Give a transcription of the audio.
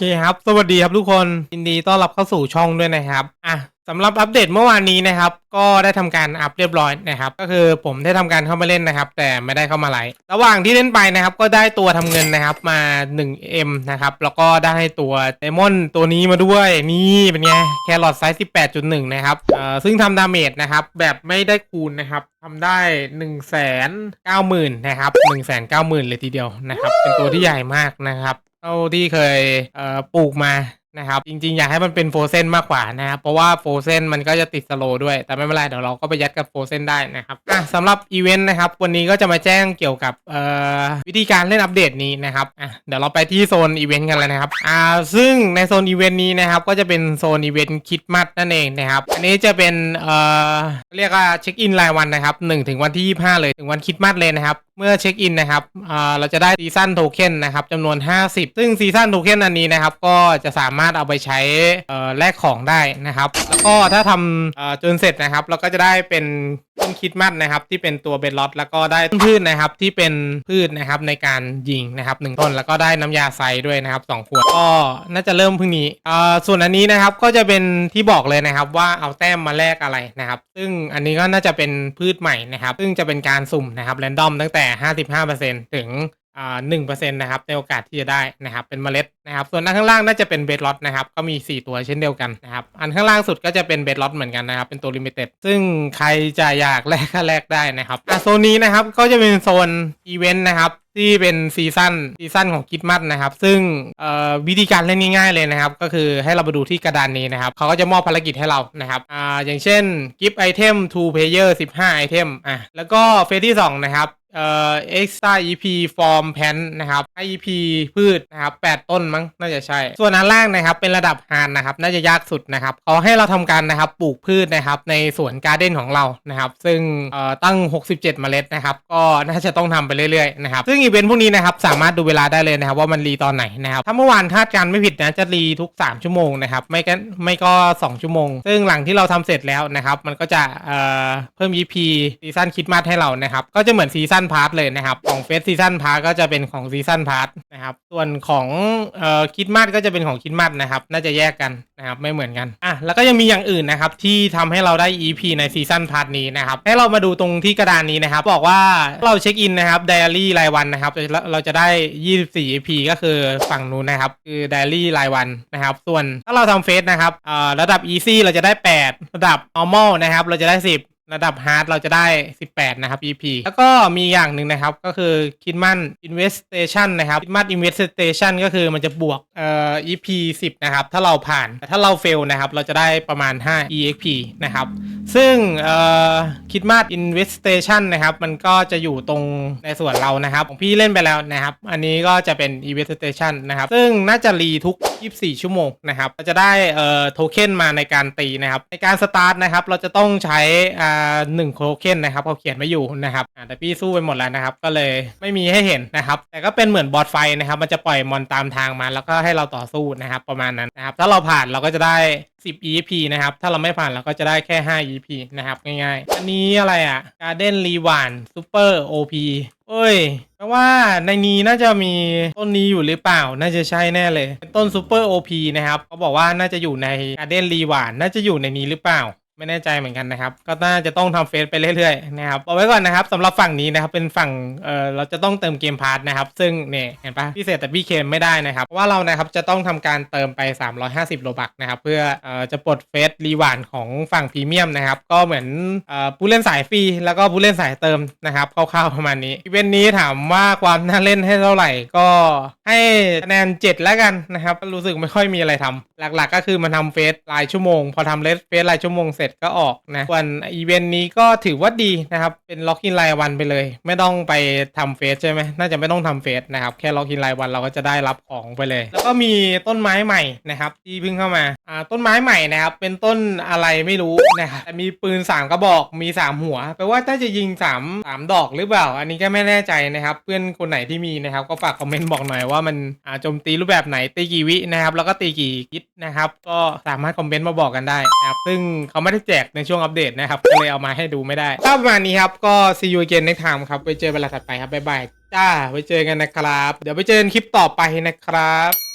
เคครับ สวัสดีครับทุกคนยินดีต้อนรับเข้าสู่ช่องด้วยนะครับ อะสำหรับอัปเดตเมื่อวานนี้นะครับ ก็ได้ทำการอัพเรียบร้อยนะครับ ก็คือผมได้ทำการเข้ามาเล่นนะครับ แต่ไม่ได้เข้ามาไลฟ์ระหว่างที่เล่นไปนะครับ ก็ได้ตัวทำเงินนะครับมา 1M นะครับ แล้วก็ได้ตัวไดมอนตัวนี้มาด้วย นี่เป็นไง แครอทไซส์ 18.1 นะครับเอ่อซึ่งทำดาเมจนะครับ แบบไม่ได้คูณนะครับทำได้ 1 9 0 0 0 0 นะครับ 1 9 0 0 0 0 เลยทีเดียวนะครับ เป็นตัวที่ใหญ่มากนะครับ เท่าที่เคยเอ่อปลูกมา นะครับจริงๆ อยากให้มันเป็นโฟเซนมากกว่านะครับเพราะว่าโฟเซนมันก็จะติดสโลด้วย แต่ไม่เป็นไรเดี๋ยวเราก็ไปยัดกับโฟเซนได้นะครับอะสำหรับอีเวนต์นะครับวันนี้ก็จะมาแจ้งเกี่ยวกับวิธีการเล่นอัปเดตนี้นะครับอะเดี๋ยวเราไปที่โซนอีเวนต์กันเลยนะครับอ่าซึ่งในโซนอีเวนต์นี้นะครับก็จะเป็นโซนอีเวนต์คิดมัดนั่นเองนะครับอันนี้จะเป็นเอ่อเรียกว่าเช็คอินรายวันนะครับ1ถึงวันที่ 25 เลยถึงวันคิดมัดเลยนะครับเมื่อเช็คอินนะครับอ่าเราจะได้ซีซันโทเค็นนะครับจำนวน 50 ซึ่งซีซันโทเค็นอันนี้นะครับก็จะสามารถเอาไปใช้แลกของได้นะครับ แล้วก็ถ้าทำจนเสร็จนะครับ เราก็จะได้เป็นต้นคิดมัดนะครับ ที่เป็นตัวเบลล็อตแล้วก็ได้ต้นพืชนะครับที่เป็นพืชนะครับในการยิงนะครับหนึ่งต้นแล้วก็ได้น้ำยาไซด้วยนะครับสองขวดก็น่าจะเริ่มพรุ่งนี้อ่าส่วนอันนี้นะครับก็จะเป็นที่บอกเลยนะครับว่าเอาแต้มมาแลกอะไรนะครับ ซึ่งอันนี้ก็น่าจะเป็นพืชใหม่นะครับ ซึ่งจะเป็นการสุ่มนะครับแรนดอมตั้งแต่ 55%ถึง อ่าหนึ่งเปอร์เซ็นต์นะครับในโอกาสที่จะได้นะครับเป็นเมล็ดนะครับ ส่วนอันข้างล่างน่าจะเป็นเบสล็อตนะครับก็มี 4 ตัวเช่นเดียวกันนะครับอันข้างล่างสุดก็จะเป็นเบสล็อตเหมือนกันนะครับเป็นตัวลิมิเต็ดซึ่งใครจะอยากแลกก็แลกได้นะครับอะโซนนี้นะครับก็จะเป็นโซนอีเวนต์นะครับที่เป็นซีซั่นซีซั่นของคิดมัดนะครับ ซึ่งเอ่อวิธีการเล่นง่ายๆเลยนะครับ ก็คือให้เรามาดูที่กระดานนี้นะครับเขาก็จะมอบภารกิจให้เรานะครับอ่าอย่างเช่น gift item to player 15ไอเทมอะแล้วก็เฟสที่2นะครับ เอ่อ extra EP form pan นะครับ EP พืชนะครับ8ต้นมั้งน่าจะใช่ ส่วนอันล่างนะครับเป็นระดับฮานนะครับ น่าจะยากสุดนะครับเขาให้เราทำการนะครับปลูกพืชนะครับในสวนการ์เด้นของเรานะครับ ซึ่งเอ่อตั้ง 67 เมล็ดนะครับ ก็น่าจะต้องทำไปเรื่อยๆนะครับ ซึ่งอีเวนต์พวกนี้นะครับสามารถดูเวลาได้เลยนะครับ ว่ามันรีตอนไหนนะครับ ถ้าเมื่อวานคาดการไม่ผิดนะจะรีทุก 3 ชั่วโมงนะครับ ไม่ก็ไม่ก็ 2 ชั่วโมง ซึ่งหลังที่เราทำเสร็จแล้วนะครับ มันก็จะเอ่อเพิ่ม EP ซีซั่นคิดมาสให้เรานะครับ ก็จะเหมือนซีซั่นพาร์ทเลยนะครับ ของเฟสซีซั่นพาร์ทก็จะเป็นของซีซั่นพาร์ทนะครับ ส่วนของเอ่อคิดมาสก็จะเป็นของคิดมาสนะครับ น่าจะแยกกันนะครับ ไม่เหมือนกัน อะ แล้วก็ยังมีอย่างอื่นนะครับ ที่ทำให้เราได้ EP ในซีซั่นพาร์ทนี้นะครับ ให้เรามาดูตรงที่กระดานนี้นะครับ บอกว่าเราเช็คอินนะครับไดอารี่รายวันนะครับ เราจะได้ 24 EP ก็คือฝั่งนู้นนะครับ คือไดอารี่รายวันนะครับ ส่วนถ้าเราทำเฟสนะครับ เอ่อ ระดับ Easy เราจะได้ 8 ระดับ Normal นะครับ เราจะได้ 10 ระดับฮาร์ดเราจะได้ 18 นะครับ EP แล้วก็มีอย่างหนึ่งนะครับ ก็คือคิดมั่น Investation นะครับคิดมั่น Investation ก็คือมันจะบวกเอ่อ EP 10 นะครับ ถ้าเราผ่านแต่ถ้าเรา fail นะครับ เราจะได้ประมาณ 5 EXP นะครับ ซึ่งคิดมาด Investation นะครับ มันก็จะอยู่ตรงในส่วนเรานะครับ ของพี่เล่นไปแล้วนะครับ อันนี้ก็จะเป็น Investation นะครับ ซึ่งน่าจะรีทุก 24 ชั่วโมงนะครับเราจะได้เอ่อโทเค็นมาในการตีนะครับ ในการสตาร์ทนะครับ เราจะต้องใช้อ่าหนึ่งโทเค็นนะครับเขาเขียนไว้อยู่นะครับแต่พี่สู้ไปหมดแล้วนะครับ ก็เลยไม่มีให้เห็นนะครับ แต่ก็เป็นเหมือนบอสไฟนะครับ มันจะปล่อยมอนตามทางมา แล้วก็ให้เราต่อสู้นะครับ ประมาณนั้นนะครับ ถ้าเราผ่านเราก็จะได้ 10 EP นะครับ ถ้าเราไม่ผ่านเราก็จะได้แค่ 5 EP นะครับ ง่ายๆ อันนี้อะไรอะ Garden r e w a n Super OP เอ้ยแปลว่าในนี้น่าจะมีต้นนี้อยู่หรือเปล่า น่าจะใช่แน่เลย เป็นต้น Super OP นะครับเขาบอกว่าน่าจะอยู่ใน Garden r e w a n น่าจะอยู่ในนี้หรือเปล่า ไม่แน่ใจเหมือนกันนะครับ ก็น่าจะต้องทำเฟซไปเรื่อยๆนะครับเอาไว้ก่อนนะครับสำหรับฝั่งนี้นะครับเป็นฝั่งเอ่อเราจะต้องเติมเกมพาร์ทนะครับ ซึ่งเนี่ยเห็นปะพิเศษแต่พี่เคมไม่ได้นะครับเพราะว่าเรานะครับจะต้องทำการเติมไป 350 โลบักนะครับ เพื่อเอ่อจะปลดเฟซรีวานของฝั่งพรีเมียมนะครับ ก็เหมือนเอ่อผู้เล่นสายฟรีแล้วก็ผู้เล่นสายเติมนะครับคร่าวๆประมาณนี้อีเวนต์นี้ถามว่าความน่าเล่นให้เท่าไหร่ก็ให้คะแนน7แล้วกันนะครับรู้สึกไม่ค่อยมีอะไรทำหลักๆ ก็คือมาทำเฟซรายชั่วโมง พอทำเลสเฟซรายชั่วโมงเสร็จก็ออกนะส่วนอีเวนต์นี้ก็ถือว่าดีนะครับ เป็นล็อกอินรายวันไปเลย ไม่ต้องไปทำเฟซใช่ไหมน่าจะไม่ต้องทำเฟซนะครับ แค่ล็อกอินรายวันเราก็จะได้รับของไปเลย แล้วก็มีต้นไม้ใหม่นะครับที่เพิ่งเข้ามาอ่าต้นไม้ใหม่นะครับ เป็นต้นอะไรไม่รู้นะครับแต่มีปืน 3 กระบอกมี 3 หัวแปลว่าถ้าจะยิง 3 3 ดอกหรือเปล่า อันนี้ก็ไม่แน่ใจนะครับ เพื่อนคนไหนที่มีนะครับ ก็ฝากคอมเมนต์บอกหน่อยว่ามันอ่าโจมตีรูปแบบไหนตีกี่วินะครับ แล้วก็ตีกี่ฮิตนะครับ ก็สามารถคอมเมนต์มาบอกกันได้นะครับซึ่งเขาไม่ได้แจกในช่วงอัปเดตนะครับก็เลยเอามาให้ดูไม่ได้ก็ประมาณนี้ครับก็ see you again next time ครับไปเจอเวลาถัดไปครับบ๊ายบายจ้าไว้เจอกันนะครับ เดี๋ยวไปเจอกันคลิปต่อไปนะครับ